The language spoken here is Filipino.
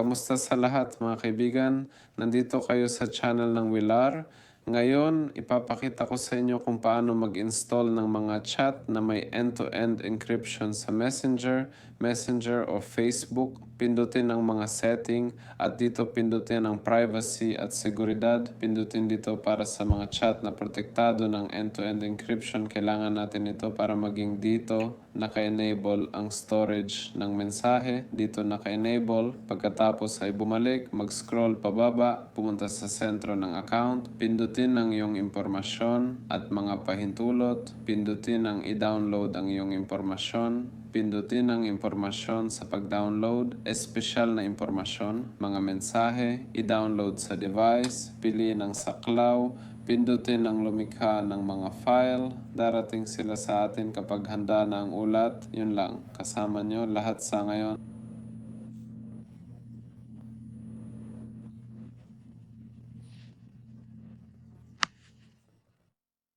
Kamusta sa lahat mga kaibigan? Nandito kayo sa channel ng Wilar. Ngayon, ipapakita ko sa inyo kung paano mag-install ng mga chat na may end-to-end encryption sa Messenger, Messenger o Facebook. Pindutin ang mga setting at dito pindutin ang privacy at seguridad. Pindutin dito para sa mga chat na protektado ng end-to-end encryption. Kailangan natin ito para maging dito naka-enable ang storage ng mensahe. Dito naka-enable. Pagkatapos ay bumalik, mag-scroll pababa, pumunta sa sentro ng account. Pindutin ang iyong impormasyon at mga pahintulot. Pindutin ang i-download ang iyong impormasyon. Pindutin ang impormasyon sa pag-download, espesyal na impormasyon, mga mensahe, i-download sa device, piliin ang saklaw, pindutin ang lumikha ng mga file, darating sila sa atin kapag handa na ang ulat, yun lang, kasama nyo lahat sa ngayon.